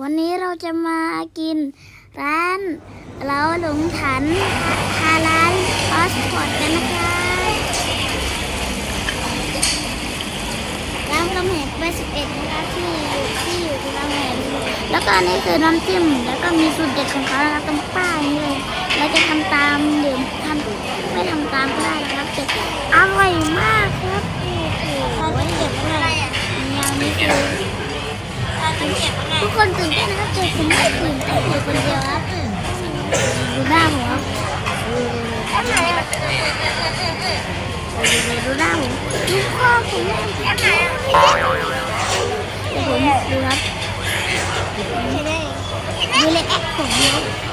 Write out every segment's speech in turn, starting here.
วันนี้เราจะมากินร้านเราหลงถันฮาลานพาสปอร์ตกันนะคะร้านลำแหงเบสิบเอ็ดนะคะที่อยู่ที่อยู่ที่ลำแหงแล้วก็อันนี่คือน้ำจิ้มแล้วก็มีสูตรเด็ดของเขานะคะตรงป้ายนี่เลยเราจะทำตามหรือท คนตื่นเต้นนะครับเจอผมไม่ตื่นเต้นอยู่คนเดียวครับดูหน้าผมครับดูหน้าผมดูข้อผมเดี๋ยวผมดูครับดูเลยแอคผมครับ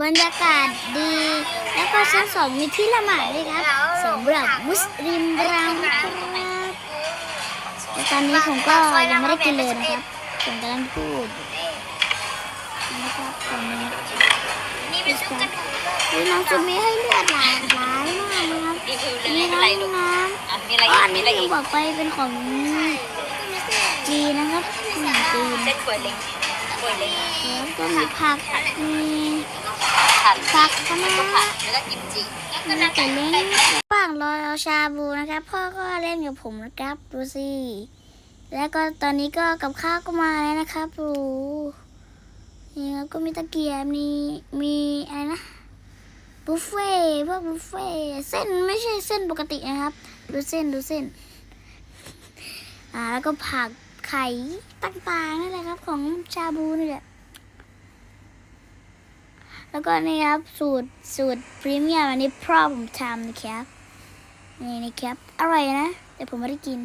บรรยากาศดี แล้วก็ชั้นสองมีที่ละหมาดด้วยครับสำหรับมุสลิมเรานะครับแต่ตอนนี้ผมก็ยังไม่ได้กินเลยนะครับผมกำลังพูดนะครับตอนนี้นี่เป็นชุดกระดูกมีน้ำซุปมีให้เลือดหลากหลายมากนะครับนี่คือมีอะทั้ไรงลูกน้อะมีำอะไรก็อีอักนมีนี้อะไรที่อีกบอกไปเป็นของจีนนะครับขนมจีนเส้น กล้วยเล้งกล้วยเล้งแล้วก็มีผักมีผัดผักคะน้าแล้วก็กิมจิแล้วก็แล้วน้ำแต่เล่นระหว่างรอเอาชาบูนะครับ พ่อก็เล่นกับผมนะครับดูสิแล้วก็ตอนนี้ก็กับข้าวก็มาแล้วนะครับดูนี่ครับก็มีตะเกียบมีมีอะไรนะบุฟเฟ่พวกบุฟเฟ่เส้นไม่ใช่เส้นปกตินะครับ ดูเส้นดูเส้น อ่าแล้วก็ผัก ไข่ต่างๆนั่นแหละครับ ของชาบูนี่แหละ แล้วก็นี่ครับ สูตรสูตรพรีเมียมอันนี้พ่อผมทำนะครับ นี่นะครับ อร่อยนะ แต่ผมไม่ได้กิน